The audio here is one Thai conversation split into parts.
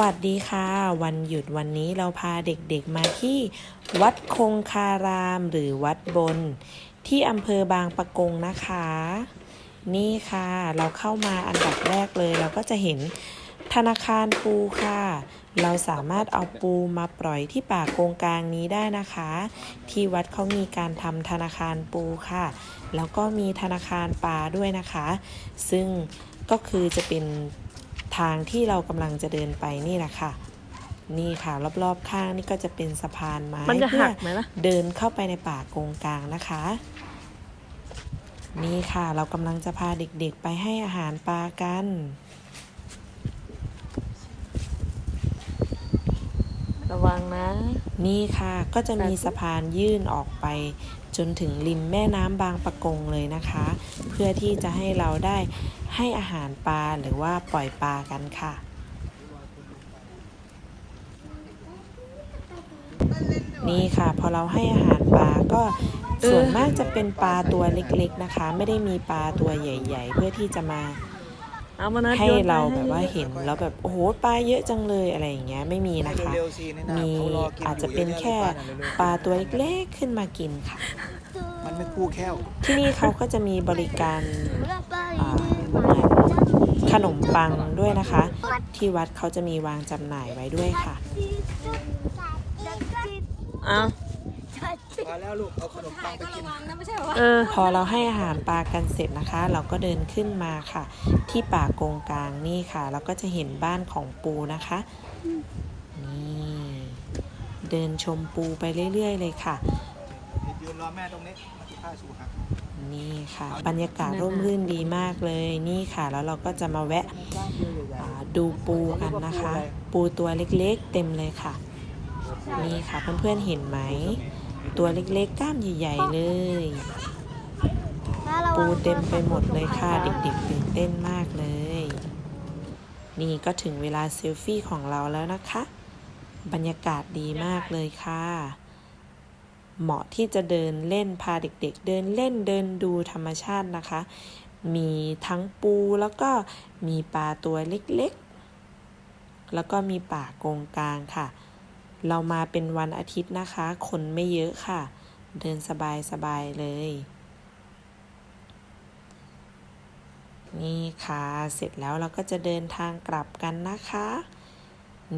วัสดีค่ะ วันหยุดวันนี้เราพาเด็กๆมาที่วัดคงคารามหรือวัดบน ที่อำเภอบางปะกงนะคะ นี่ค่ะ เราเข้ามาอันดับแรกเลย เราก็จะเห็นธนาคารปูค่ะ เราสามารถเอาปูมาปล่อยที่ป่าโกงกลางนี้ได้นะคะ ที่วัดเขามีการทำธนาคารปูค่ะ แล้วก็มีธนาคารปลาด้วยนะคะ ซึ่งก็คือจะเป็น ทางที่เรากำลังจะเดินไปนี่แหละค่ะ นี่ค่ะ รอบๆข้างนี่ก็จะเป็นสะพานไม้มันจะเพื่หัอกไหมล่ะเดินเข้าไปในป่าโกงกลางนะคะ นี่ค่ะ เรากำลังจะพาเด็กๆไปให้อาหารปลากัน ระวังนะ นี่ค่ะก็จะมีแบบนี้สะพานยื่นออกไป จนถึงริมแม่น้ำบางปะกงเลยนะคะ เพื่อที่จะให้เราได้ให้อาหารปลาหรือว่าปล่อยปลากันค่ะนี่ค่ะพอเราให้อาหารปลาก็ส่วนมากจะเป็นปลาตัวเล็กๆนะคะ ไม่ได้มีปลาตัวใหญ่ ๆ เพื่อที่จะมาเอามานัด ให้โยนไปเราแบบว่าให้เห็นแล้วแบบโอ้โหปลาเยอะจังเลยอะไรอย่างเงี้ยไม่มีนะคะเร็วๆสินี่นะมีเขารกิอาจจะเป็นแค่อยู่ที่ปลาตัวเล็กๆขึ้นมากินค่ะมันไม่คู่แค่วที่นี่เขาก็จะมีบริการอ่าเหมือนขนมปังด้วยนะคะ ที่วัดเขาจะมีวางจำหน่ายไว้ด้วยค่ะเอา พอแล้วลูก เอาขนมปังไปกิน เออ พอเราให้อาหารปลากันเสร็จนะคะ เราก็เดินขึ้นมาค่ะ ที่ป่าโกงกลางนี่ค่ะ เราก็จะเห็นบ้านของปูนะคะ นี่เดินชมปูไปเรื่อย ๆ เลยค่ะ ยืนรอแม่ตรงนี้มาที่ผ้าชูหักนี่ค่ะ บรรยากาศร่มรื่นดีมากเลย นี่ค่ะ แล้วเราก็จะมาแวะก้านเดียวใหญ่อ่าดูปูกันนะคะ ปูตัวเล็กๆ เต็มเลยค่ะ นี่ค่ะเพื่อนๆเห็นไหมตั วเล็กๆกล้ามใหญ่ๆ เลย ปูเต็มไปหมดเลยค่ะ เด็กๆตื่นเต้นมากเลย นี่ก็ถึงเวลาเซลฟี่ของเราแล้วนะคะ บรรยากาศดีมากเลยค่ะ เหมาะที่จะเดินเล่นพาเด็กๆ เดินเล่นเดินดูธรรมชาตินะคะ มีทั้งปูแล้วก็มีปลาตัวเล็กๆ แล้วก็มีป่าโกงกลางค่ะ เรามาเป็นวันอาทิตย์นะคะ คนไม่เยอะค่ะ เดินสบายๆเลย นี่ค่ะ เสร็จแล้วเราก็จะเดินทางกลับกันนะคะ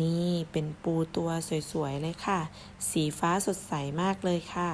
นี่เป็นปูตัวสวยๆเลยค่ะ สีฟ้าสดใสมากเลยค่ะ